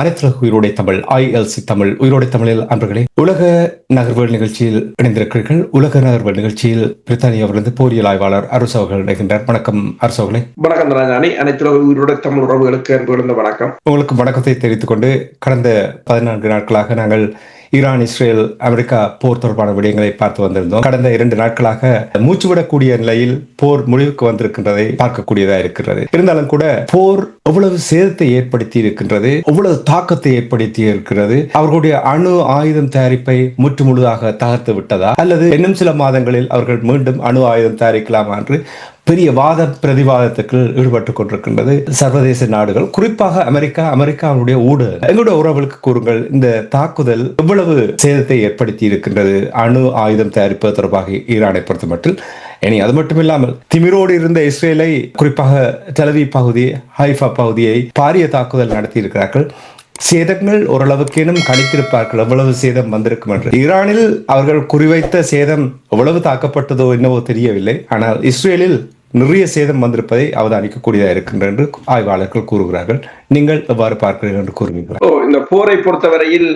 அனைத்துலக உயிரோடை தமிழ் ஐஎல்சி தமிழ் உயிரோடை தமிழில் அன்பர்களே உலக நகர்வுகள் நிகழ்ச்சியில் இணைந்திருக்கிறீர்கள். உலக நகர்வுகள் நிகழ்ச்சியில் பிரித்தானியாவிலிருந்து போரியல் ஆய்வாளர் அரசு அவர்கள் இணைகின்றார். வணக்கம் அரசு அவர்களே. வணக்கம் ராஜாணி அனைத்து உயிரோட தமிழ் உறவுகளுக்கு அன்பு வணக்கம். உங்களுக்கு வணக்கத்தை தெரிவித்துக் கொண்டு கடந்த பதினான்கு நாட்களாக நாங்கள் ஈரான் இஸ்ரேல் அமெரிக்கா போர் தொடர்பான விடயங்களை பார்த்து வந்திருந்தோம். கடந்த இரண்டு நாட்களாக மூச்சுவிடக்கூடிய நிலையில் போர் முடிவுக்கு வந்திருக்கின்றதை பார்க்கக்கூடியதா இருக்கிறது. இருந்தாலும் கூட போர் எவ்வளவு சேதத்தை ஏற்படுத்தி இருக்கின்றது எவ்வளவு தாக்கத்தை ஏற்படுத்தி இருக்கிறது அவர்களுடைய அணு ஆயுதம் தயாரிப்பை முற்று முழுதாக தகர்த்து விட்டதா அல்லது இன்னும் சில மாதங்களில் அவர்கள் மீண்டும் அணு ஆயுதம் தயாரிக்கலாமா என்று பெரிய வாத பிரதிவாதத்துக்கு ஈடுபட்டு கொண்டிருக்கின்றது சர்வதேச நாடுகள். குறிப்பாக அமெரிக்கா அமெரிக்காவுடைய ஊடகம் எங்களுடைய உறவுகளுக்கு கூறுங்கள் இந்த தாக்குதல் எவ்வளவு சேதத்தை ஏற்படுத்தி இருக்கின்றது அணு ஆயுதம் தயாரிப்பது தொடர்பாக ஈரானை பொறுத்த மட்டும் இனி அது மட்டும் இல்லாமல் திமிரோடு இருந்த இஸ்ரேலை குறிப்பாக டெலவி பகுதி ஹைஃபா பகுதியை பாரிய தாக்குதல் நடத்தி இருக்கிறார்கள் சேதங்கள் ஓரளவுக்கேனும் கணித்திருப்பார்கள். எவ்வளவு சேதம் வந்திருக்கும் என்று. ஈரானில் அவர்கள் குறிவைத்த சேதம் எவ்வளவு தாக்கப்பட்டதோ என்னவோ தெரியவில்லை. ஆனால் இஸ்ரேலில் நிறைய சேதம் வந்திருப்பதை அவதானிக்கக்கூடியதாக இருக்கின்ற என்று ஆய்வாளர்கள் கூறுகிறார்கள். நீங்கள் எவ்வாறு பார்க்கிறீர்கள் என்று கூறுவீர்கள்? இந்த போரை பொறுத்தவரையில்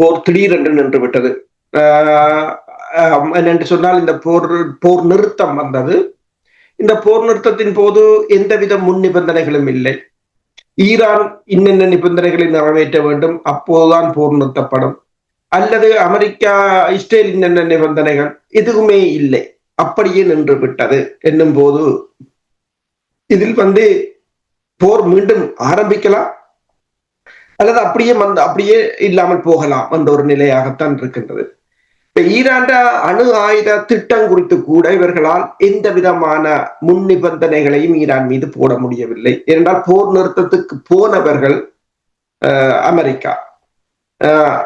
போர் திடீரென்று நின்று விட்டது ஆஹ் என்று சொன்னால் இந்த போர் போர் நிறுத்தம் வந்தது. இந்த போர் நிறுத்தத்தின் போது எந்தவித முன் நிபந்தனைகளும் இல்லை. ஈரான் இன்னென்ன நிபந்தனைகளை நிறைவேற்ற வேண்டும் அப்போதுதான் போர் நிறுத்தப்படும். அல்லது அமெரிக்கா இஸ்ரேல் இன்னென்ன நிபந்தனைகள் எதுவுமே இல்லை. அப்படியே நின்று விட்டது என்னும் போது இதில் வந்து போர் மீண்டும் ஆரம்பிக்கலாம் அல்லது அப்படியே வந்து அப்படியே இல்லாமல் போகலாம் என்ற ஒரு நிலையாகத்தான் இருக்கின்றது. இப்ப ஈராண்ட அணு ஆயுத திட்டம் குறித்து கூட இவர்களால் எந்த விதமான முன் நிபந்தனைகளையும் ஈரான் மீது போட முடியவில்லை. ஏனென்றால் போர் நிறுத்தத்துக்கு போனவர்கள் அமெரிக்கா.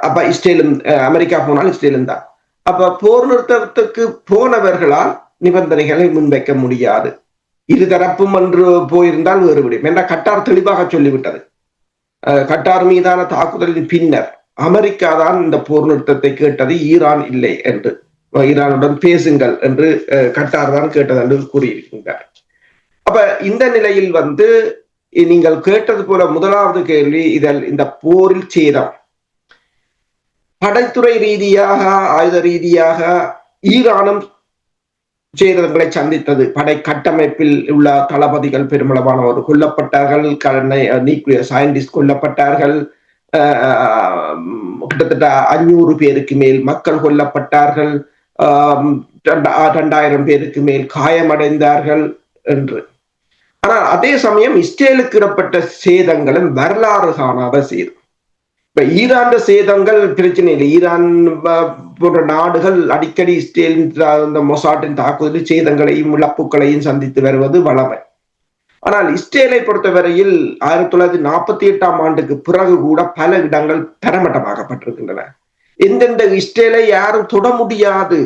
அப்ப இஸ்ரேலும் அமெரிக்கா போனால் இஸ்ரேலும் தான். அப்ப போர் நிறுத்தத்துக்கு போனவர்களால் நிபந்தனைகளை முன்வைக்க முடியாது. இருதரப்பும் என்று போயிருந்தால் வேறு விடும் என்ற கட்டார் தெளிவாக சொல்லிவிட்டது. கட்டார் மீதான தாக்குதலின் பின்னர் அமெரிக்கா தான் இந்த போர் நிறுத்தத்தை கேட்டது ஈரான் இல்லை என்று. ஈரானுடன் பேசுங்கள் என்று கட்டார் தான் கேட்டது என்று கூறியிருக்கின்றார். அப்ப இந்த நிலையில் வந்து நீங்கள் கேட்டது போல முதலாவது கேள்வி இதில் இந்த போரில் சேதம். படைத்துறை ரீதியாக ஆயுத ரீதியாக ஈரானும் சேதங்களை சந்தித்தது. படை கட்டமைப்பில் உள்ள தளபதிகள் பெருமளவானவர் கொல்லப்பட்டார்கள். நியூக்ளியர் சயின்டிஸ்ட் கொல்லப்பட்டார்கள். கிட்டத்தட்ட அஞ்சூறு பேருக்கு மேல் மக்கள் கொல்லப்பட்டார்கள். இரண்டாயிரம் பேருக்கு மேல் காயமடைந்தார்கள் என்று. ஆனால் அதே சமயம் இஸ்ரேலுக்கு இடப்பட்ட சேதங்களும் வரலாறு காணாத சேதம். இப்ப ஈரான் சேதங்கள் பிரச்சனை இல்லை. ஈரான் போன்ற நாடுகள் அடிக்கடி இஸ்ரேலின் மொசாட்டின் தாக்குதலில் சேதங்களையும் இழப்புகளையும் சந்தித்து வருவது வளமை ஆனால் இஸ்ரேலை பொறுத்தவரையில் ஆயிரத்தி தொள்ளாயிரத்தி நாற்பத்தி எட்டாம் ஆண்டுக்கு பிறகு கூட பல இடங்கள் தரமட்டமாக்கப்பட்டிருக்கின்றன. எந்தெந்த இஸ்ரேலை யாரும் தொட முடியாது.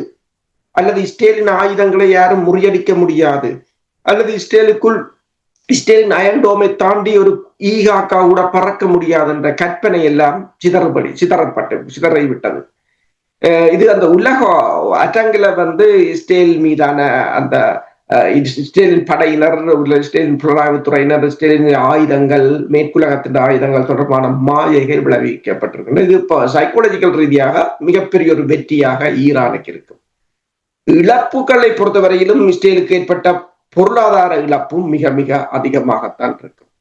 அல்லது இஸ்ரேலின் ஆயுதங்களை யாரும் முறியடிக்க முடியாது. அல்லது இஸ்ரேலுக்குள் இஸ்ரேலின் அயன்டோமை தாண்டி ஒரு ஈகாக்கா கூட பறக்க முடியாது என்ற கற்பனை எல்லாம் சிதறுபடி சிதறப்பட்டு சிதறி விட்டது. இது அந்த உலக அட்டங்கில வந்து இஸ்ரேல் மீதான அந்த இஸ்ரேலின் படையினர் இஸ்ரேலின் புலனாய்வுத்துறையினர் இஸ்ரேலின் ஆயுதங்கள் மேற்குலகத்தின் ஆயுதங்கள் தொடர்பான மாயைகள் விளைவிக்கப்பட்டிருக்கின்றன. இது இப்போ சைக்கோலஜிக்கல் ரீதியாக மிகப்பெரிய ஒரு வெற்றியாக ஈரானுக்கு இருக்கும் இழப்புகளை பொறுத்தவரையிலும் இஸ்ரேலுக்கு ஏற்பட்ட பொருளாதார இழப்பும் மிக மிக அதிகமாகத்தான் இருக்கும்.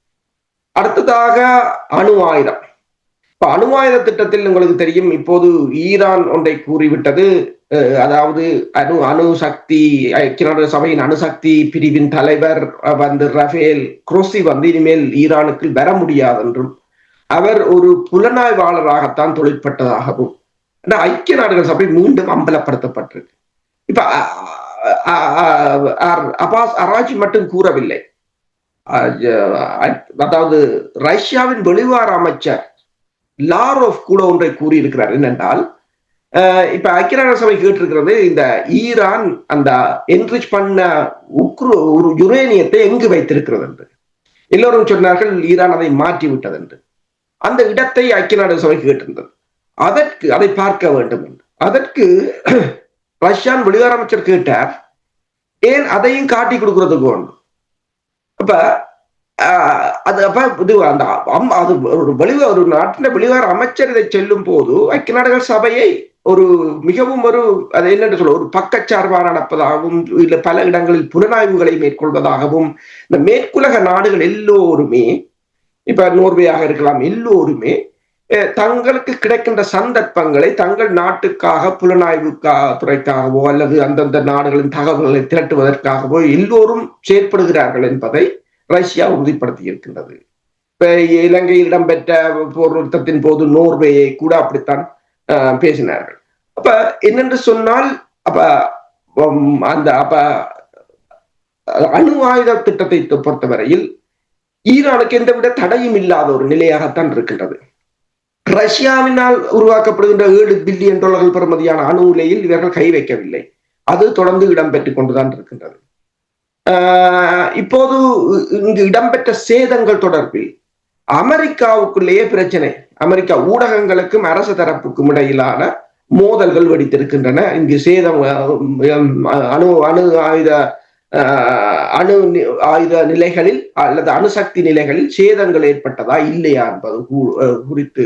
அடுத்ததாக அணு ஆயுதம். இப்ப அணு ஆயுத திட்டத்தில் உங்களுக்கு தெரியும் இப்போது ஈரான் ஒன்றை கூறிவிட்டது அதாவது அணு அணு சக்தி ஐக்கிய நாடுகள் சபையின் அணுசக்தி பிரிவின் தலைவர் வந்து ரஃபேல் குரோசி வந்து இனிமேல் ஈரானுக்கு வர முடியாது என்றும் அவர் ஒரு புலனாய்வாளராகத்தான் தொழிற்பட்டதாகவும் ஐக்கிய நாடுகள் சபை மீண்டும் அம்பலப்படுத்தப்பட்டிருக்கு. இப்ப அபாஸ் அராஜி மட்டும் கூறவில்லை. அதாவது ரஷ்யாவின் வெளிவார அமைச்சர் லாரோஃப் கூட ஒன்றை கூறியிருக்கிறார். என்னென்றால் இப்ப ஐக்கிய நாடு சபை கேட்டிருக்கிறது இந்த ஈரான் அந்த என்ரிச் பண்ண உக்ரு ஒரு யுரேனியத்தை எங்கு வைத்திருக்கிறது என்று. எல்லோரும் சொன்னார்கள் ஈரான் அதை மாற்றி விட்டது என்று. அந்த இடத்தை ஐக்கிய நாடு சபை கேட்டிருந்தது. அதற்கு அதை பார்க்க வேண்டும் என்று. அதற்கு ரஷ்யான் வெளிவார அமைச்சர் கேட்டார் ஏன் அதையும் காட்டி கொடுக்கறதுக்கு ஒன்று அப்ப அது அப்ப இது அந்த அம்- அது ஒரு வெளிவா ஒரு நாட்டின் வெளிவார அமைச்சர் இதை செல்லும் போது ஐக்கிய நாடுகள் சபையை ஒரு மிகவும் ஒரு அது என்னென்று சொல்ல ஒரு பக்கச்சார்பாக நடப்பதாகவும் இல்ல பல இடங்களில் புலனாய்வுகளை மேற்கொள்வதாகவும் இந்த மேற்குலக நாடுகள் எல்லோருமே இப்ப நோர்வேயாக இருக்கலாம் எல்லோருமே தங்களுக்கு கிடைக்கின்ற சந்தர்ப்பங்களை தங்கள் நாட்டுக்காக புலனாய்வுக்காக துறைக்காகவோ அல்லது அந்தந்த நாடுகளின் தகவல்களை திரட்டுவதற்காகவோ எல்லோரும் செயற்படுகிறார்கள் என்பதை ரஷ்யா உறுதிப்படுத்தி இருக்கின்றது இப்ப இலங்கையில் இடம்பெற்ற போர் நிறுத்தத்தின் போது நோர்வேயை கூட அப்படித்தான் பேசினார்கள். அப்ப என்னென்று சொன்னால் அப்ப அந்த அப்ப அணு ஆயுத திட்டத்தை பொறுத்தவரையில் ஈரானுக்கு எந்தவித தடையும் இல்லாத ஒரு நிலையாகத்தான் இருக்கின்றது. ரஷ்யாவினால் உருவாக்கப்படுகின்ற ஏழு பில்லியன் டாலர்கள் பெறுமதியான அணு உலையில் இவர்கள் கை வைக்கவில்லை. அது தொடர்ந்து இடம்பெற்றுக் கொண்டுதான் இருக்கின்றது. ஆஹ் இப்போது இங்கு இடம்பெற்ற சேதங்கள் தொடர்பில் அமெரிக்காவுக்குள்ளேயே பிரச்சனை. அமெரிக்கா ஊடகங்களுக்கும் அரசு தரப்புக்கும் இடையிலான மோதல்கள் வெடித்திருக்கின்றன. இங்கு சேதம் அணு அணு ஆயுத ஆஹ், அணு நி- ஆயுத நிலைகளில் அல்லது அணுசக்தி நிலைகளில் சேதங்கள் ஏற்பட்டதா இல்லையா என்பது குறித்து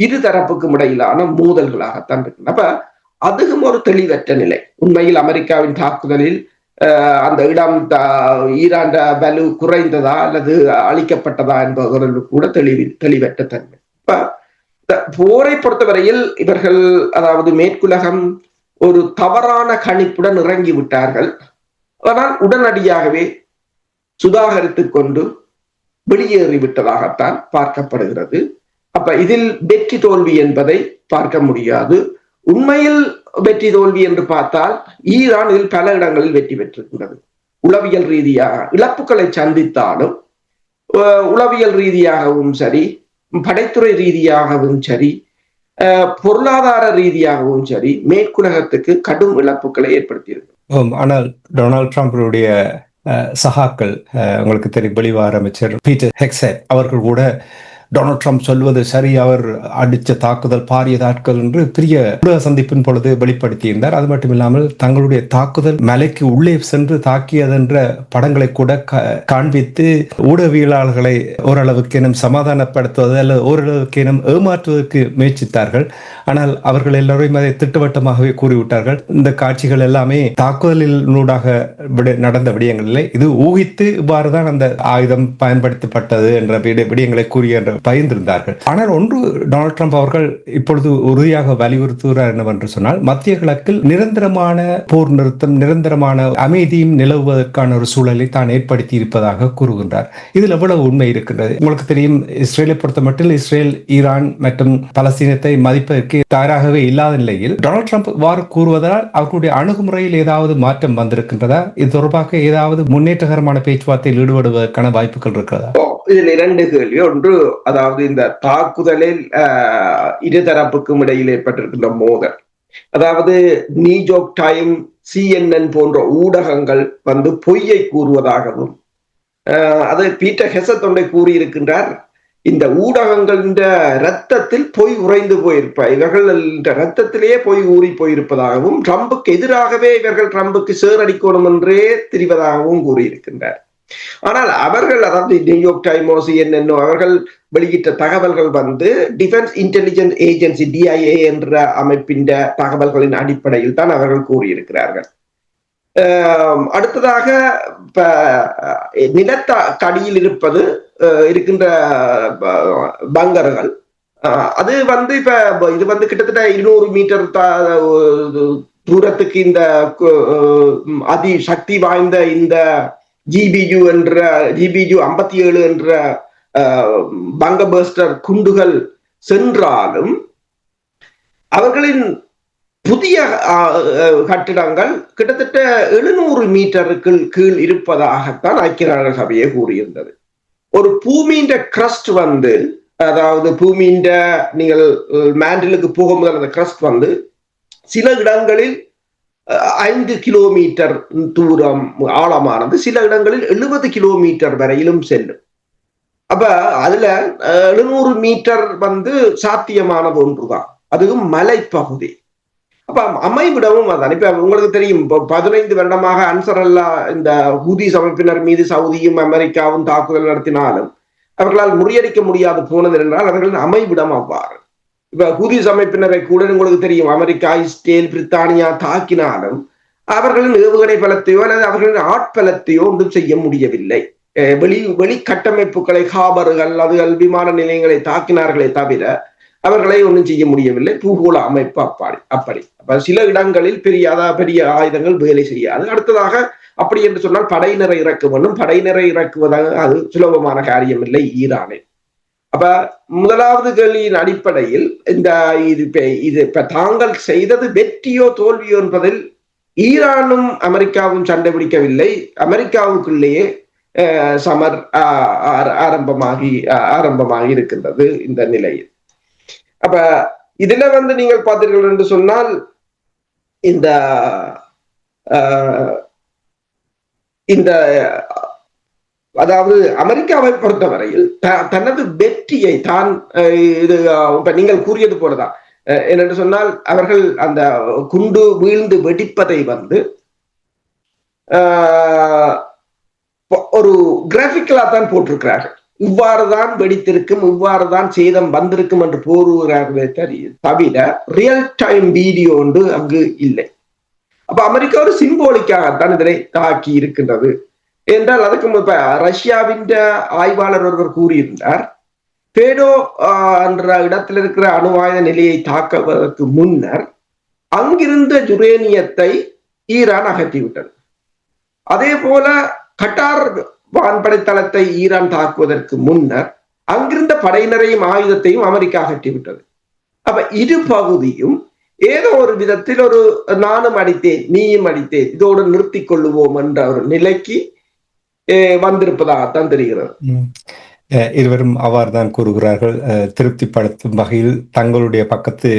இரு தரப்புக்கும் இடையிலான மோதல்களாகத்தான் இருக்கு அப்ப அதுவும் ஒரு தெளிவற்ற நிலை. உண்மையில் அமெரிக்காவின் தாக்குதலில் அந்த இடம் ஈரான் வலு குறைந்ததா அல்லது அழிக்கப்பட்டதா என்பது கூட தெளிவி தெளிவற்ற தன்மை. இப்ப இந்த போரை பொறுத்தவரையில் இவர்கள் அதாவது மேற்குலகம் ஒரு தவறான கணிப்புடன் இறங்கி விட்டார்கள். ஆனால் உடனடியாகவே சுதாகரித்துக் கொண்டு வெளியேறி விட்டதாகத்தான் பார்க்கப்படுகிறது. அப்ப இதில் வெற்றி தோல்வி என்பதை பார்க்க முடியாது. உண்மையில் வெற்றி தோல்வி என்று பார்த்தால் ஈரான் இதில் பல இடங்களில் வெற்றி பெற்றிருக்கின்றது உளவியல் ரீதியாக இழப்புகளை சந்தித்தாலும் உளவியல் ரீதியாகவும் சரி படைத்துறை ரீதியாகவும் சரி அஹ், பொருளாதார ரீதியாகவும் சரி மேற்குலகத்துக்கு கடும் இழப்புகளை ஏற்படுத்தியது ஆனால் டொனால்ட் ட்ரம்பினுடைய அஹ், சகாக்கள் உங்களுக்கு தெரியும் வெளிவார அமைச்சர் பீட்டர் ஹெக்ஸட் அவர்கள் கூட டொனால்ட் ட்ரம்ப் சொல்வது சரி அவர் அடித்த தாக்குதல் பாரிய தாக்குதல் என்று பெரிய ஊடக சந்திப்பின் பொழுது வெளிப்படுத்தியிருந்தார். அது மட்டும் இல்லாமல் தங்களுடைய தாக்குதல் மலைக்கு உள்ளே சென்று தாக்கியதென்ற படங்களை கூட கா- காண்பித்து ஊடகவியலாளர்களை ஓரளவுக்கு இனம் சமாதானப்படுத்துவது அல்லது ஓரளவுக்கு இனம் ஏமாற்றுவதற்கு முயற்சித்தார்கள். ஆனால் அவர்கள் எல்லோரையும் அதை திட்டவட்டமாகவே கூறிவிட்டார்கள். இந்த காட்சிகள் எல்லாமே தாக்குதலில் நூடாக விட- நடந்த விடயங்கள் இல்லை. இது ஊகித்து இவ்வாறுதான் அந்த ஆயுதம் பயன்படுத்தப்பட்டது என்ற விடயங்களை கூறிய என்ற பயந்திருந்தார்கள். ஆனால் ஒன்று டொனால்ட் ட்ரம்ப் அவர்கள் இப்பொழுது உறுதியாக வலியுறுத்துகிறார் என்னவென்று சொன்னால் மத்திய கிழக்கில் நிரந்தரமான போர் நிறுத்தம் நிரந்தரமான அமைதியும் நிலவுவதற்கான ஒரு சூழலை தான் ஏற்படுத்தி இருப்பதாக கூறுகின்றார். இதில் எவ்வளவு உண்மை இருக்கின்றது? உங்களுக்கு தெரியும் இஸ்ரேலை பொறுத்த மட்டும் இஸ்ரேல் ஈரான் மற்றும் பலஸ்தீனத்தை மதிப்பதற்கு தயாராகவே இல்லாத நிலையில் டொனால்ட் ட்ரம்ப் இவ்வாறு கூறுவதால் அவர்களுடைய அணுகுமுறையில் ஏதாவது மாற்றம் வந்திருக்கின்றதா? இது தொடர்பாக ஏதாவது முன்னேற்றகரமான பேச்சுவார்த்தையில் ஈடுபடுவதற்கான வாய்ப்புகள் இருக்கிறதா? இதில் இரண்டு கேள்வி. ஒன்று அதாவது இந்த தாக்குதலில் ஆஹ், இருதரப்புக்கும் இடையில் ஏற்பட்டிருக்கின்ற மோதல். அதாவது நியூயோக் டைம் சிஎன்என் போன்ற ஊடகங்கள் வந்து பொய்யை கூறுவதாகவும் ஆஹ், பீட்டர் ஹெசத்தொண்டை கூறியிருக்கின்றார். இந்த ஊடகங்களின் ரத்தத்தில் பொய் உறைந்து போயிருப்ப இவர்கள் இந்த ரத்தத்திலேயே பொய் ஊறி போயிருப்பதாகவும் ட்ரம்புக்கு எதிராகவே இவர்கள் ட்ரம்புக்கு சேரடிக்கணும் என்றே தெரிவதாகவும் கூறியிருக்கின்றார். ஆனால் அவர்கள் அதாவது நியூயார்க் டைமோ சிஎன்என்ஓ அவர்கள் வெளியிட்ட தகவல்கள் வந்து டிஃபென்ஸ் இன்டெலிஜென்ஸ் ஏஜென்சி டிஐஏ என்ற அமைப்பின் தகவல்களின் அடிப்படையில் தான் அவர்கள் கூறியிருக்கிறார்கள். அடுத்ததாக இப்ப நிலத்த கடியில் இருப்பது அஹ், இருக்கின்ற பங்கர்கள். அது வந்து இப்ப இது வந்து கிட்டத்தட்ட இருநூறு மீட்டர் தூரத்துக்கு இந்த அதி சக்தி வாய்ந்த இந்த ஜிபியு என்ற ஜிபியு ஐம்பத்தி ஏழு என்ற பங்கபஸ்டர் குண்டுகள் சென்றாலும் அவர்களின் புதிய கட்டிடங்கள் கிட்டத்தட்ட எழுநூறு மீட்டருக்கு கீழ் இருப்பதாகத்தான் ஐக்கிய நாடுகள் சபையை கூறியிருந்தது. ஒரு பூமியின் கிரஸ்ட் வந்து அதாவது பூமியின் நீங்கள் மேண்டிலுக்கு போகும்போது அந்த கிரஸ்ட் வந்து சில இடங்களில் ஐந்து கிலோமீட்டர் தூரம் ஆழமானது. சில இடங்களில் எழுபது கிலோமீட்டர் வரையிலும் செல்லும். அப்ப அதுல எழுநூறு மீட்டர் வந்து சாத்தியமானது ஒன்றுதான். அதுவும் மலைப்பகுதி. அப்ப அமைவிடமும் அதான். இப்ப உங்களுக்கு தெரியும் இப்போ பதினைந்து வருடமாக அன்சர் அல்லா இந்த ஹூதி அமைப்பினர் மீது சவுதியும் அமெரிக்காவும் தாக்குதல் நடத்தினாலும் அவர்களால் முறியடிக்க முடியாது போனது என்றால் அவர்களின் அமைவிடம் அவ்வாறு. இப்ப ஹூதி அமைப்பினரை கூட உங்களுக்கு தெரியும். அமெரிக்கா இஸ்ரேல் பிரித்தானியா தாக்கினாலும் அவர்களின் ஏவுகணை பலத்தையோ அல்லது அவர்களின் ஆட்பலத்தையோ ஒன்றும் செய்ய முடியவில்லை. வெளி வெளி கட்டமைப்புகளை காபர்கள் அதுகள் விமான நிலையங்களை தாக்கினார்களே தவிர அவர்களை ஒன்றும் செய்ய முடியவில்லை. பூகோள அமைப்பு அப்பாடி அப்படி. அப்ப சில இடங்களில் பெரிய அதா பெரிய ஆயுதங்கள் வேலை செய்யாது. அடுத்ததாக அப்படி என்று சொன்னால் படையினரை இறக்க வேண்டும் படையினரை இறக்குவதாக அது சுலபமான காரியம் இல்லை ஈரானில். அப்ப முதலாவது கேள்வியின் அடிப்படையில் இந்த இது இது இப்ப தாங்கள் செய்தது வெற்றியோ தோல்வியோ என்பதில் ஈரானும் அமெரிக்காவும் சண்டை பிடிக்கவில்லை. அமெரிக்காவுக்குள்ளேயே சமர் ஆரம்பமாகி ஆரம்பமாகி இருக்கின்றது இந்த நிலையில். அப்ப இதுல வந்து நீங்கள் பார்த்தீர்கள் என்று சொன்னால் இந்த இந்த அதாவது அமெரிக்காவை பொறுத்தவரையில் தனது வெற்றியை தான் இது இப்ப நீங்கள் கூறியது போலதான். என்னென்று சொன்னால் அவர்கள் அந்த குண்டு வீழ்ந்து வெடிப்பதை வந்து ஒரு கிராபிக்கலா தான் போட்டிருக்கிறார்கள். இவ்வாறு தான் வெடித்திருக்கும் இவ்வாறு தான் சேதம் வந்திருக்கும் என்று போருகிறார்களே தவிர ரியல் டைம் வீடியோ ஒன்று அங்கு இல்லை. அப்ப அமெரிக்கா ஒரு சிம்போலிக்காகத்தான் இதனை தாக்கி இருக்கின்றது. என்றால் அதுக்கு இப்ப ரஷ்யாவின் ஆய்வாளர் ஒருவர் கூறியிருந்தார் பேடோ என்ற இடத்தில் இருக்கிற அணு ஆயுத நிலையை தாக்குவதற்கு முன்னர் அங்கிருந்த யுரேனியத்தை ஈரான் அகற்றிவிட்டது. அதே போல கட்டார் வான்படை தளத்தை ஈரான் தாக்குவதற்கு முன்னர் அங்கிருந்த படையினரையும் ஆயுதத்தையும் அமெரிக்கா அகற்றிவிட்டது. அப்ப இரு பகுதியும் ஏதோ ஒரு விதத்தில் ஒரு நானும் அடித்தேன் நீயும் அடித்தேன் இதோடு நிறுத்தி கொள்ளுவோம் என்ற ஒரு நிலைக்கு வந்திருப்பதாகத்தான் தெரிகிறது. இருவரும் அவ்வாறு தான் கூறுகிறார்கள் திருப்திப்படுத்தும் வகையில் தங்களுடைய பக்கத்து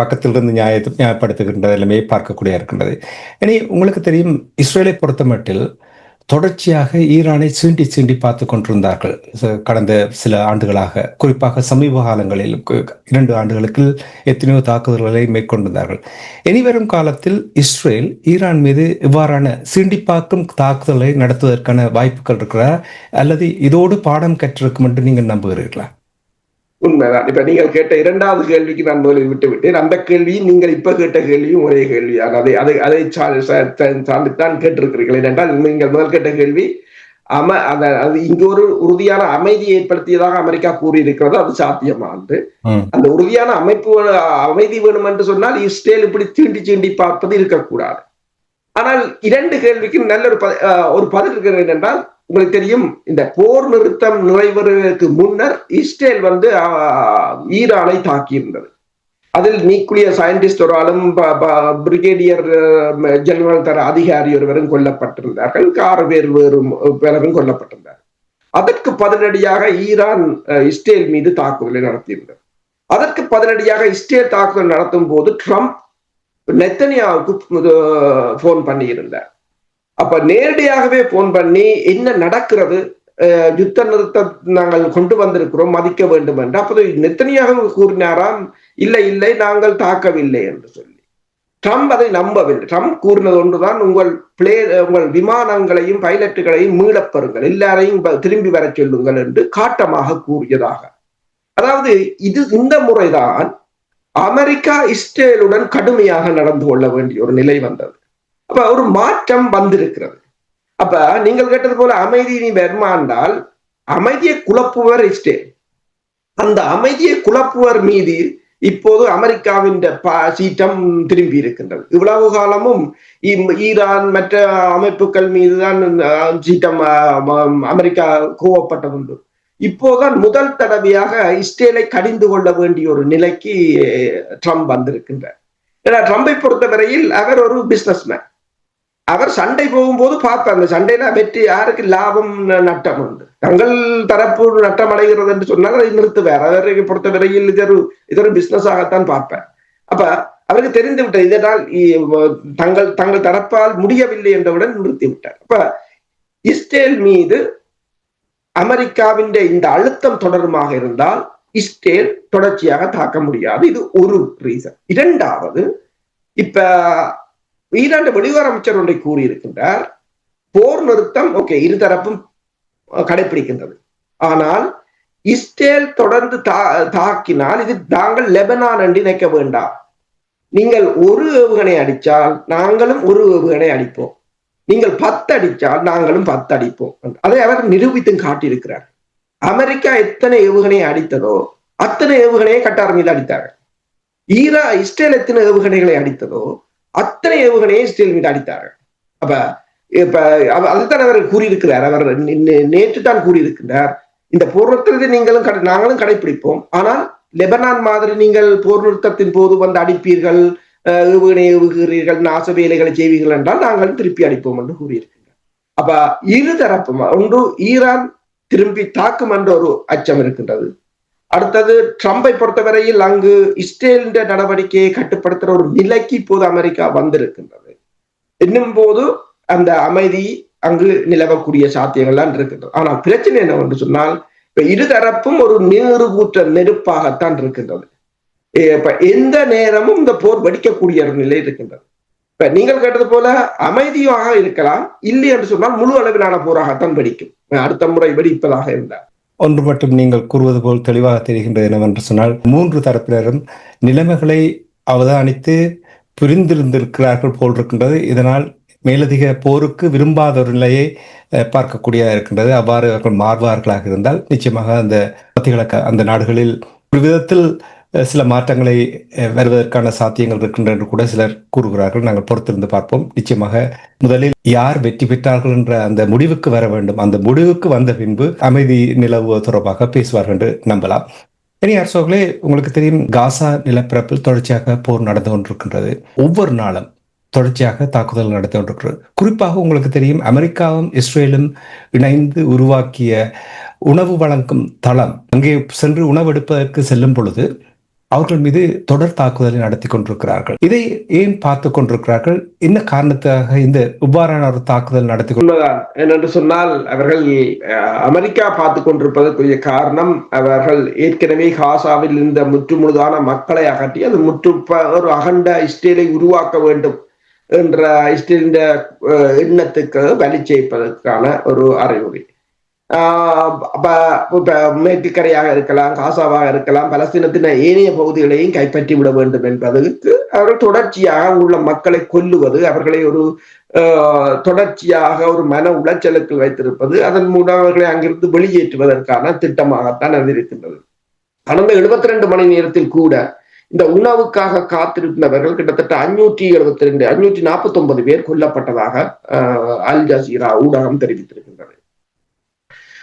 பக்கத்திலிருந்து நியாய நியாயப்படுத்துகின்ற நிலைமையை பார்க்கக்கூடிய இருக்கின்றது. இனி உங்களுக்கு தெரியும் இஸ்ரேலை பொறுத்தமட்டில் தொடர்ச்சியாக ஈரானை சீண்டி சீண்டி பார்த்து கொண்டிருந்தார்கள். கடந்த சில ஆண்டுகளாக. குறிப்பாக சமீப காலங்களில் இரண்டு ஆண்டுகளுக்கு எத்தனையோ தாக்குதல்களை மேற்கொண்டிருந்தார்கள். இனிவரும் காலத்தில் இஸ்ரேல் ஈரான் மீது இவ்வாறான சீண்டி பார்க்கும் தாக்குதலை நடத்துவதற்கான வாய்ப்புகள் இருக்கிறா அல்லது இதோடு பாடம் கற்றிருக்கும் என்று நீங்கள் நம்புகிறீர்களா? உண்மைதான். இப்ப நீங்கள் கேட்ட இரண்டாவது கேள்விக்கு நான் முதலில் விட்டு விட்டேன் அந்த கேள்வியும் நீங்கள் இப்ப கேட்ட கேள்வியும் ஒரே கேள்வி அதை அதை அதை சார்ந்துத்தான் கேட்டிருக்கிறீர்கள். என்றால் நீங்கள் முதல் கேட்ட கேள்வி அம அது இங்க ஒரு உறுதியான அமைதி ஏற்படுத்தியதாக அமெரிக்கா கூறியிருக்கிறது. அது சாத்தியமானது. அந்த உறுதியான அமைப்பு அமைதி வேணும் என்று சொன்னால் இஸ்ரேல் இப்படி தீண்டி சீண்டி பார்ப்பது இருக்கக்கூடாது. ஆனால் இரண்டு கேள்விக்கும் நல்ல ஒரு ஒரு பதில் இருக்கிறது என்றால் உங்களுக்கு தெரியும் இந்த போர் நிறுத்தம் நிறைவேறுவதற்கு முன்னர் இஸ்ரேல் வந்து ஈரானை தாக்கியிருந்தது. அதில் நியூக்ளியர் சயின்டிஸ்ட் ஒரு ஆளும் பிரிகேடியர் ஜெனரல் தர அதிகாரி ஒருவரும் கொல்லப்பட்டிருந்தார்கள். ஆறு பேர் வேறும் பலரும் கொல்லப்பட்டிருந்தார் அதற்கு பதிலடியாக ஈரான் இஸ்ரேல் மீது தாக்குதலை நடத்தியிருந்தது. அதற்கு பதிலடியாக இஸ்ரேல் தாக்குதல் நடத்தும் போது ட்ரம்ப் நெத்தனியாவுக்கு போன் பண்ணியிருந்தார். அப்ப நேரடியாகவே போன் பண்ணி என்ன நடக்கிறது? யுத்த நிறுத்த நாங்கள் கொண்டு வந்திருக்கிறோம் மதிக்க வேண்டும் என்று. அப்போது நெத்தனியாக கூறினாராம் இல்லை இல்லை நாங்கள் தாக்கவில்லை என்று சொல்லி. ட்ரம்ப் அதை நம்பவில்லை. ட்ரம்ப் கூறினது ஒன்றுதான் உங்கள் பிளே உங்கள் விமானங்களையும் பைலட்டுகளையும் மீளப்பெறுங்கள் எல்லாரையும் திரும்பி வர சொல்லுங்கள் என்று காட்டமாக கூறியதாக. அதாவது இது இந்த முறைதான் அமெரிக்கா இஸ்ரேலுடன் கடுமையாக நடந்து கொள்ள வேண்டிய ஒரு நிலை வந்தது. அப்ப ஒரு மாற்றம் வந்திருக்கிறது. அப்ப நீங்கள் கேட்டது போல அமைதி நீ வருமாண்டால் அமைதியை குழப்புவர் இஸ்ரேல் அந்த அமைதியை குழப்புவர் மீது இப்போது அமெரிக்காவின் ப- சீற்றம் திரும்பி இருக்கின்றது. இவ்வளவு காலமும் ஈரான் மற்ற அமைப்புகள் மீதுதான் சீற்றம் அஹ், ம- அமெரிக்கா கோவப்பட்டதுண்டு இப்போதான் முதல் தடவையாக இஸ்ரேலை கடிந்து கொள்ள வேண்டிய ஒரு நிலைக்கு ட்ரம்ப் வந்திருக்கின்றார். ஏன்னா ட்ரம்பை பொறுத்தவரையில் அவர் ஒரு பிசினஸ்மேன் அவர் சண்டை போகும்போது பார்ப்பார் அந்த சண்டையில வெற்றி யாருக்கு லாபம் நட்டம் உண்டு. தங்கள் தரப்பு நட்டம் அடைகிறது என்று சொன்னால் அதை நிறுத்துவார் அவரை பொறுத்தவரையில் இது ஒரு இது ஒரு பிசினஸ் ஆகத்தான் பார்ப்பார் அப்ப அவருக்கு தெரிந்து விட்டார் இதனால் தங்கள் தங்கள் தரப்பால் முடியவில்லை என்றவுடன் நிறுத்தி விட்டார். அப்ப இஸ்ரேல் மீது அமெரிக்காவின் இந்த அழுத்தம் தொடருமாக இருந்தால் இஸ்ரேல் தொடர்ச்சியாக தாக்க முடியாது. இது ஒரு ரீசன் இரண்டாவது இப்ப ஈரான் வெளியுறவு அமைச்சர் ஒன்றை கூறியிருக்கின்றார். போர் நிறுத்தம் ஓகே இருதரப்பும் கடைபிடிக்கின்றது ஆனால் இஸ்ரேல் தொடர்ந்து தா- தாக்கினால் இது தாங்கள் லெபனான் என்று நினைக்க வேண்டாம். நீங்கள் ஒரு ஏவுகணை அடித்தால் நாங்களும் ஒரு ஏவுகணை அடிப்போம். நீங்கள் பத்து அடித்தால் நாங்களும் பத்து அடிப்போம். அதை அவர் நிரூபித்தும் காட்டியிருக்கிறார். அமெரிக்கா எத்தனை ஏவுகணையை அடித்ததோ அத்தனை ஏவுகணையை கட்டார் மீது அடித்தார்கள். ஈரா இஸ்ரேல் எத்தனை ஏவுகணைகளை அடித்ததோ அத்தனை ஏவுகணையை இஸ்ரேல் அடித்தார்கள். அப்ப இப்ப அதுதான் அவர் கூறியிருக்கிறார். அவர் நேற்று தான் கூறியிருக்கிறார் இந்த போர் நிறுத்தத்தை நீங்களும் நாங்களும் கடைபிடிப்போம் ஆனால் லெபனான் மாதிரி நீங்கள் போர் நிறுத்தத்தின் போது வந்து அடிப்பீர்கள் அஹ், ஏவுகணை ஏவுகிறீர்கள் நாச வேலைகளை செய்வீர்கள் என்றால் நாங்கள் திருப்பி அடிப்போம் என்று கூறியிருக்கிறார். அப்ப இரு தரப்பும் ஒன்று ஈரான் திரும்பி தாக்கும் என்ற ஒரு அச்சம் இருக்கின்றது. அடுத்தது ட்ரம்பை பொறுத்தவரையில் அங்கு இஸ்ரேலின் நடவடிக்கையை கட்டுப்படுத்துற ஒரு நிலைக்கு இப்போது அமெரிக்கா வந்திருக்கின்றது. என்னும் போது அந்த அமைதி அங்கு நிலவக்கூடிய சாத்தியங்கள்லாம் இருக்கின்றது. ஆனால் பிரச்சனை என்னவென்று சொன்னால் இப்ப இருதரப்பும் ஒரு நீரு நெருப்பாகத்தான் இருக்கின்றது. இப்ப எந்த நேரமும் இந்த போர் வெடிக்கக்கூடிய ஒரு நிலை இருக்கின்றது. இப்ப நீங்கள் கேட்டது போல அமைதியாக இருக்கலாம் இல்லை என்று சொன்னால் முழு அளவிலான போராகத்தான் வெடிக்கும். அடுத்த முறை வெடிப்பதாக இருந்தால். ஒன்று மட்டும் நீங்கள் கூறுவது போல் தெளிவாக தெரிகின்றது என்னவென்று சொன்னால் மூன்று தரப்பினரும் நிலைமைகளை அவதானித்து புரிந்திருந்திருக்கிறார்கள் போல் இருக்கின்றது இதனால் மேலதிக போருக்கு விரும்பாத ஒரு நிலையை பார்க்கக்கூடியதாக இருக்கின்றது. அவ்வாறு அவர்கள் மாறுவார்களாக இருந்தால் நிச்சயமாக அந்த மத்திய கிழக்கு அந்த நாடுகளில் ஒரு விதத்தில் சில மாற்றங்களை வருவதற்கான சாத்தியங்கள் இருக்கின்றன என்று கூட சிலர் கூறுகிறார்கள். நாங்கள் பொறுத்திருந்து பார்ப்போம். நிச்சயமாக முதலில் யார் வெற்றி பெற்றார்கள் என்ற அந்த முடிவுக்கு வர வேண்டும். அந்த முடிவுக்கு வந்த பின்பு அமைதி நிலவுவது தொடர்பாக பேசுவார்கள் என்று நம்பலாம். இனி அரசோகளே உங்களுக்கு தெரியும் காசா நிலப்பரப்பில் தொடர்ச்சியாக போர் நடந்து கொண்டிருக்கின்றது. ஒவ்வொரு நாளும் தொடர்ச்சியாக தாக்குதல் நடத்தி கொண்டிருக்கிறது. குறிப்பாக உங்களுக்கு தெரியும் அமெரிக்காவும் இஸ்ரேலும் இணைந்து உருவாக்கிய உணவு வழங்கும் தளம் அங்கே சென்று உணவு எடுப்பதற்கு செல்லும் பொழுது அவர்கள் மீது தொடர் தாக்குதலை நடத்தி கொண்டிருக்கிறார்கள். இதை ஏன் பார்த்து கொண்டிருக்கிறார்கள்? என்ன காரணத்தாக இந்த இவ்வாறான ஒரு தாக்குதல் நடத்தி கொண்டு உண்மைதான். என்னென்று சொன்னால் அவர்கள் அமெரிக்கா பார்த்து கொண்டிருப்பதற்குரிய காரணம் அவர்கள் ஏற்கனவே காசாவில் இருந்த முற்றுமுழுதான மக்களை அகற்றி அது முற்று ஒரு அகண்ட இஸ்ரேலை உருவாக்க வேண்டும் என்ற இஸ்ரேலின் எண்ணத்துக்கு வலி செய்ப்பதற்கான ஒரு அறிவுரை ஆஹ் மேற்கு கரையாக இருக்கலாம் காசாவாக இருக்கலாம் பலஸ்தீனத்தின் ஏனைய பகுதிகளையும் கைப்பற்றி விட வேண்டும் என்பதற்கு அவர்கள் தொடர்ச்சியாக உள்ள மக்களை கொல்லுவது அவர்களை ஒரு ஆஹ், தொடர்ச்சியாக ஒரு மன உளைச்சலுக்கு வைத்திருப்பது அதன் மூலம் அவர்களை அங்கிருந்து வெளியேற்றுவதற்கான திட்டமாகத்தான் அது இருக்கின்றது கடந்த எழுபத்தி ரெண்டு மணி நேரத்தில் கூட இந்த உணவுக்காக காத்திருந்தவர்கள் கிட்டத்தட்ட அஞ்சூற்றி எழுபத்தி ரெண்டு அஞ்சூற்றி நாற்பத்தி ஒன்பது பேர் கொல்லப்பட்டதாக அல் ஜசீரா ஊடகம் தெரிவித்திருக்கின்றது.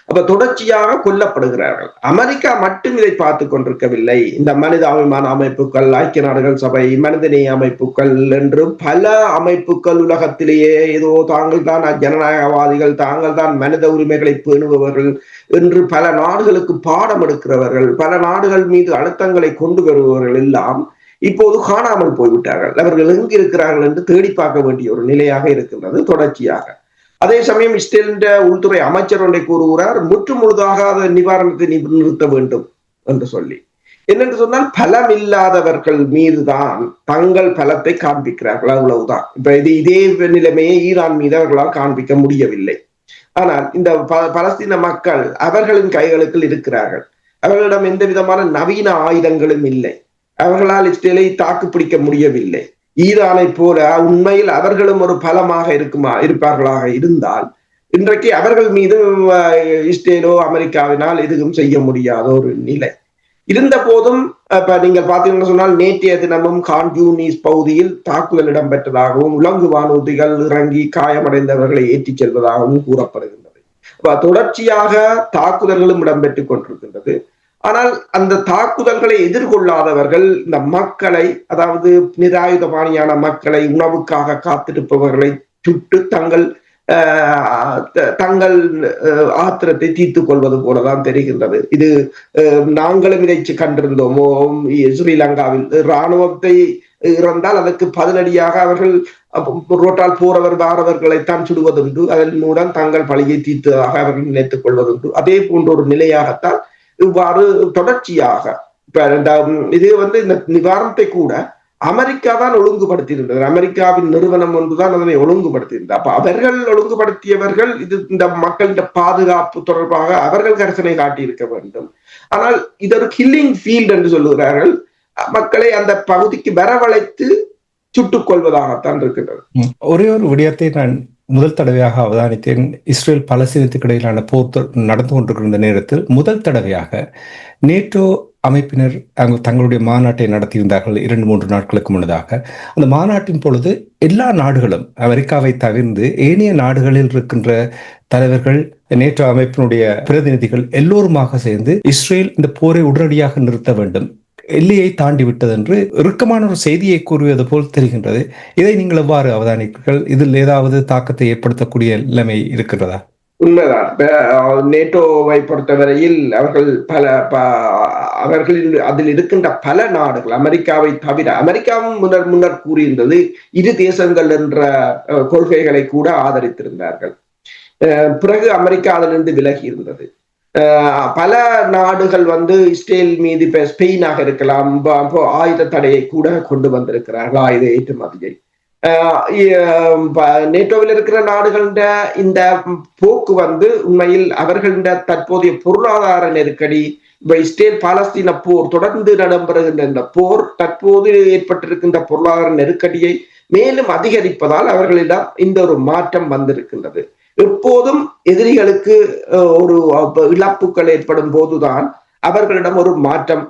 அப்ப தொடர்ச்சியாக கொல்லப்படுகிறார்கள். அமெரிக்கா மட்டும் இதை பார்த்து கொண்டிருக்கவில்லை. இந்த மனிதாபிமான அமைப்புகள் ஐக்கிய நாடுகள் சபை மனிதநேய அமைப்புகள் என்று பல அமைப்புகள் உலகத்திலேயே ஏதோ தாங்கள் தான் ஜனநாயகவாதிகள் தாங்கள் தான் மனித உரிமைகளை பேணுபவர்கள் என்று பல நாடுகளுக்கு பாடம் எடுக்கிறவர்கள் பல நாடுகள் மீது அழுத்தங்களை கொண்டு வருபவர்கள் எல்லாம் இப்போது காணாமல் போய்விட்டார்கள். அவர்கள் எங்கு இருக்கிறார்கள் என்று தேடி பார்க்க வேண்டிய ஒரு நிலையாக இருக்கின்றது தொடர்ச்சியாக. அதே சமயம் இஸ்ரேலின் உள்துறை அமைச்சர் ஒன்றை கூறுகிறார் முற்று முழுதாக அதை நிவாரணத்தை நிறுத்த வேண்டும் என்று சொல்லி. என்னென்று சொன்னால் பலம் இல்லாதவர்கள் மீதுதான் தங்கள் பலத்தை காண்பிக்கிறார்கள் அவ்வளவுதான். இப்ப இது இதே நிலைமையை ஈரான் மீது அவர்களால் காண்பிக்க முடியவில்லை. ஆனால் இந்த ப- பலஸ்தீன மக்கள் அவர்களின் கைகளுக்குள் இருக்கிறார்கள். அவர்களிடம் எந்த விதமான நவீன ஆயுதங்களும் இல்லை. அவர்களால் இஸ்ரேலை தாக்குப்பிடிக்க முடியவில்லை. ஈரானை போல உண்மையில் அவர்களும் ஒரு பலமாக இருக்குமா இருப்பார்களாக இருந்தால் இன்றைக்கு அவர்கள் மீது இஸ்ரேலோ அமெரிக்காவினால் எதுவும் செய்ய முடியாத ஒரு நிலை. இருந்த போதும் இப்ப நீங்கள் பாத்தீங்கன்னு சொன்னால் நேற்றைய தினமும் கான்யூனிஸ் பகுதியில் தாக்குதல் இடம்பெற்றதாகவும் உலங்கு வானூர்திகள் இறங்கி காயமடைந்தவர்களை ஏற்றிச் செல்வதாகவும் கூறப்படுகின்றது. தொடர்ச்சியாக தாக்குதல்களும் இடம்பெற்றுக் கொண்டிருக்கின்றது. ஆனால் அந்த தாக்குதல்களை எதிர்கொள்ளாதவர்கள் இந்த மக்களை அதாவது நிராயுதபாணியான மக்களை உணவுக்காக காத்திருப்பவர்களை சுட்டு தங்கள் தங்கள் ஆத்திரத்தை தீர்த்துக் கொள்வது போலதான் தெரிகின்றது. இது நாங்களும் இதை கண்டிருந்தோமோ? ஸ்ரீலங்காவில் இராணுவத்தை இறந்தால் அதற்கு பதிலடியாக அவர்கள் ரோட்டால் போறவர் வாரவர்களைத்தான் சுடுவதுண்டு. அதன் மூலம் தங்கள் பழியை தீர்த்ததாக அவர்கள் நினைத்துக் கொள்வதுண்டு. அதே போன்ற ஒரு நிலையாகத்தான் இவ்வாறு தொடர்ச்சியாக இந்த இது வந்து இந்த நிவாரணத்தை கூட அமெரிக்கா தான் ஒழுங்குபடுத்தியிருந்தது. அமெரிக்காவின் நிறுவனம் ஒன்றுதான் அதனை ஒழுங்குபடுத்தியிருந்தது. அப்ப அவர்கள் ஒழுங்குபடுத்தியவர்கள் இது இந்த மக்களின் பாதுகாப்பு தொடர்பாக அவர்கள் கரிசனை காட்டியிருக்க வேண்டும். ஆனால் இது ஒரு கில்லிங் ஃபீல்ட் என்று சொல்லுகிறார்கள். மக்களை அந்த பகுதிக்கு வரவழைத்து சுட்டுக் கொள்வதாகத்தான் இருக்கின்றது. ஒரே ஒரு விடயத்தை நான் முதல் தடவையாக அவதானித்தேன். இஸ்ரேல் பலஸ்தீனத்துக்கு இடையிலான போர் நடந்து கொண்டிருக்கிற நேரத்தில் முதல் தடவையாக நேட்டோ அமைப்பினர் அங்கு தங்களுடைய மாநாட்டை நடத்தியிருந்தார்கள் இரண்டு மூன்று நாட்களுக்கு முன்னதாக. அந்த மாநாட்டின் பொழுது எல்லா நாடுகளும் அமெரிக்காவை தவிர்ந்து ஏனைய நாடுகளில் இருக்கின்ற தலைவர்கள் நேட்டோ அமைப்பினுடைய பிரதிநிதிகள் எல்லோருமாக சேர்ந்து இஸ்ரேல் இந்த போரை உடனடியாக நிறுத்த வேண்டும். எல்லையை தாண்டி விட்டது என்று இறுக்கமான ஒரு செய்தியை கூறுவது போல் தெரிகின்றது. இதை நீங்கள் எவ்வாறு அவதானிப்பீர்கள்? இதில் ஏதாவது தாக்கத்தை ஏற்படுத்தக்கூடிய நிலைமை இருக்கின்றதா? உண்மைதான். நேட்டோவை பொறுத்தவரையில் அவர்கள் பல அவர்களின் அதில் இருக்கின்ற பல நாடுகள் அமெரிக்காவை தவிர அமெரிக்காவும் முன்னர் முன்னர் கூறியிருந்தது இரு தேசங்கள் என்ற அஹ், கொள்கைகளை கூட ஆதரித்திருந்தார்கள். அஹ், பிறகு அமெரிக்கா அதிலிருந்து விலகி இருந்தது. பல நாடுகள் வந்து இஸ்ரேல் மீது இப்ப ஸ்பெயினாக இருக்கலாம் ஆயுத தடையை கூட கொண்டு வந்திருக்கிறார்கள் ஆயுத ஏற்றுமதியை. நேட்டோவில் இருக்கிற நாடுகளிட இந்த போக்கு வந்து உண்மையில் அவர்களிட தற்போதைய பொருளாதார நெருக்கடி இப்ப இஸ்ரேல் பாலஸ்தீன போர் தொடர்ந்து நடைபெறுகின்ற இந்த போர் தற்போது ஏற்பட்டிருக்கின்ற பொருளாதார நெருக்கடியை மேலும் அதிகரிப்பதால் அவர்களிடம் இந்த ஒரு மாற்றம் வந்திருக்கின்றது. எப்போதும் எதிரிகளுக்கு ஒரு இழப்புகள் ஏற்படும் போதுதான் அவர்களிடம் ஒரு மாற்றம்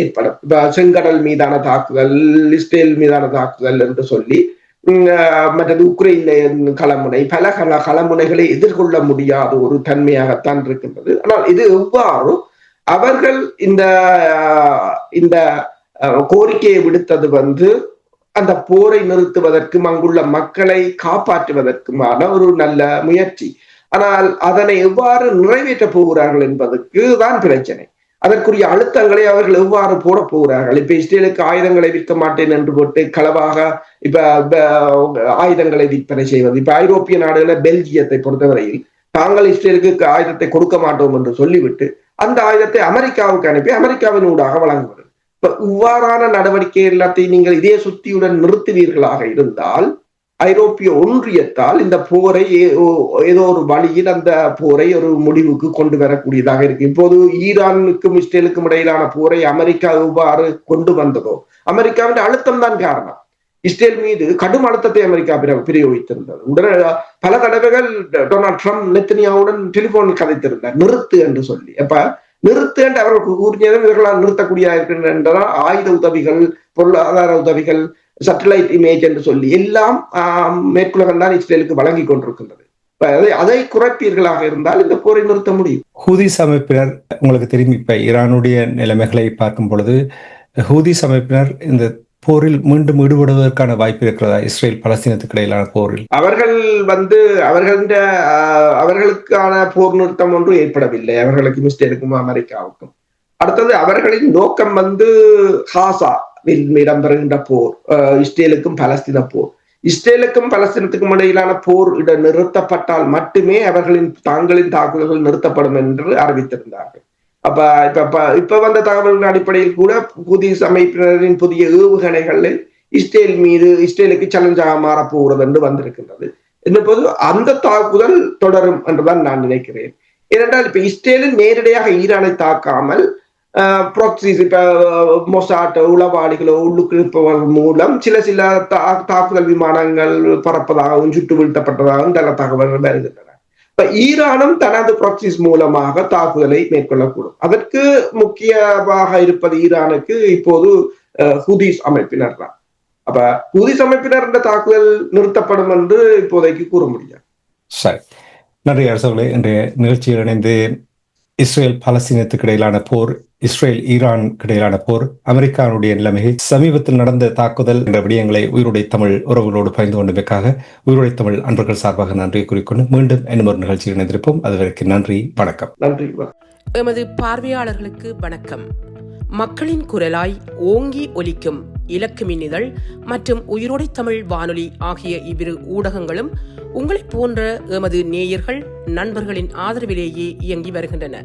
ஏற்படும். செங்கடல் மீதான தாக்குதல் இஸ்ரேல் மீதான தாக்குதல் என்று சொல்லி மற்றது உக்ரைன் களமுனை பல கல களமுனைகளை எதிர்கொள்ள முடியாத ஒரு தன்மையாகத்தான் இருக்கின்றது. ஆனால் இது எவ்வாறு அவர்கள் இந்த இந்த கோரிக்கையை விடுத்தது வந்து அந்த போரை நிறுத்துவதற்கும் அங்குள்ள மக்களை காப்பாற்றுவதற்குமான ஒரு நல்ல முயற்சி. ஆனால் அதனை எவ்வாறு நிறைவேற்றப் போகிறார்கள் என்பதற்கு தான் பிரச்சனை. அதற்குரிய அழுத்தங்களை அவர்கள் எவ்வாறு போட போகிறார்கள்? இப்ப இஸ்ரேலுக்கு ஆயுதங்களை விற்க மாட்டேன் என்று போட்டு களவாக இப்ப ஆயுதங்களை விற்பனை செய்வது. இப்ப ஐரோப்பிய நாடுகள பெல்ஜியத்தை பொறுத்தவரையில் தாங்கள் இஸ்ரேலுக்கு ஆயுதத்தை கொடுக்க மாட்டோம் என்று சொல்லிவிட்டு அந்த ஆயுதத்தை அமெரிக்காவுக்கு அனுப்பி அமெரிக்காவின் ஊடாக வழங்குவது. இப்ப இவ்வாறான நடவடிக்கை எல்லாத்தையும் நீங்கள் இதே சுத்தியுடன் நிறுத்துவீர்களாக இருந்தால் ஐரோப்பிய ஒன்றியத்தால் இந்த போரை ஏ- ஏதோ ஒரு வழியில் அந்த போரை ஒரு முடிவுக்கு கொண்டு வரக்கூடியதாக இருக்கு. இப்போது ஈரானுக்கும் இஸ்ரேலுக்கும் இடையிலான போரை அமெரிக்கா எவ்வாறு கொண்டு வந்ததோ அமெரிக்காவின் அழுத்தம் தான் காரணம். இஸ்ரேல் மீது கடும் அழுத்தத்தை அமெரிக்கா பிரயோகித்திருந்தது. உடனே பல தடவைகள் டொனால்ட் ட்ரம்ப் நெத்தனியாவுடன் டெலிபோனில் கதைத்திருந்தார் நிறுத்து என்று சொல்லி. அப்ப நிறுத்து என்று அவர்கள் கூறியதும் இவர்களால் நிறுத்தக்கூடிய இருக்கின்றன ஆயுத உதவிகள் பொருளாதார உதவிகள் சட்டலைட் இமேஜ் என்று சொல்லி எல்லாம் மேற்குலகம் தான் இஸ்ரேலுக்கு வழங்கி கொண்டிருக்கின்றது. அதை அதை குறைப்பீர்களாக இருந்தால் இந்த போரை நிறுத்த முடியும். ஹூதிஸ் அமைப்பினர் உங்களுக்கு தெரியும் இப்ப ஈரானுடைய நிலைமைகளை பார்க்கும் பொழுது ஹூதிஸ் அமைப்பினர் இந்த போரில் மீண்டும் ஈடுபடுவதற்கான வாய்ப்பு இருக்கிறதா? இஸ்ரேல் பலஸ்தீனத்துக்கு இடையிலான போரில். அவர்கள் வந்து அவர்கள அவர்களுக்கான போர் நிறுத்தம் ஒன்றும் ஏற்படவில்லை. அவர்களுக்கும் இஸ்ரேலுக்கும் அமெரிக்காவுக்கும். அடுத்தது அவர்களின் நோக்கம் வந்து ஹாசா இடம்பெறுகின்ற போர் அஹ், இஸ்ரேலுக்கும் பலஸ்தீன போர். இஸ்ரேலுக்கும் பலஸ்தீனத்துக்கும் இடையிலான போர் இட நிறுத்தப்பட்டால் மட்டுமே அவர்களின் தாங்களின் தாக்குதல்கள் நிறுத்தப்படும் என்று அறிவித்திருந்தார்கள். அப்ப இப்ப இப்ப- இப்ப வந்த தகவல்களின் அடிப்படையில் கூட புதிய அமைப்பினரின் புதிய ஏவுகணைகளில் இஸ்ரேல் மீது இஸ்ரேலுக்கு சேலஞ்சாக மாறப்போகிறது என்று வந்திருக்கின்றது. என்பது அந்த தாக்குதல் தொடரும் என்றுதான் நான் நினைக்கிறேன். ஏனென்றால் இப்ப இஸ்ரேலில் நேரடியாக ஈரானை தாக்காமல் ப்ராக்சிஸ் இப்ப மொசாட் உளவாளிகளோ உள்ளுக்கிழப்பவர்கள் மூலம் சில சில தா- தாக்குதல் விமானங்கள் பறப்பதாகவும் சுட்டு வீழ்த்தப்பட்டதாகவும் தகவல்கள் வருகின்றன. இப்ப ஈரானும் தனது ப்ராக்சிஸ் மூலமாக தாக்குதலை மேற்கொள்ளக்கூடும். அதற்கு முக்கியமாக இருப்பது ஈரானுக்கு இப்போது அஹ், ஹூதிஸ் அமைப்பினர் தான் அப்ப ஹூதிஸ் அமைப்பினர் இந்த தாக்குதல் நிறுத்தப்படும் என்று இப்போதைக்கு கூற முடியாது. சரி. நன்றி அரசர்களே. இன்றைய நிகழ்ச்சியில் இணைந்து இஸ்ரேல் பாலஸ்தீனத்துக்கு இடையிலான போர் இஸ்ரேல் ஈரான் இடையிலான போர் அமெரிக்காவுடைய நிலைமை சமீபத்தில் நடந்த தாக்குதல் என்ற விடயங்களை உயிருடைய தமிழ் உறவுகளோடு பகிர்ந்து கொண்டமைக்காக உயிருடைய தமிழ் அன்பர்கள் சார்பாக நன்றி கூறிக்கொண்டு மீண்டும் இன்னும் ஒரு நிகழ்ச்சியில் இணைந்திருப்போம். அதுவரைக்கு நன்றி வணக்கம். நன்றி. எமது பார்வையாளர்களுக்கு வணக்கம். மக்களின் குரலாய் ஓங்கி ஒலிக்கும் இலக்கு மின்னிதழ் மற்றும் உயிரோடை தமிழ் வானொலி ஆகிய இவ்விரு ஊடகங்களும் உங்களைப் போன்ற எமது நேயர்கள் நண்பர்களின் ஆதரவிலேயே இயங்கி வருகின்றன.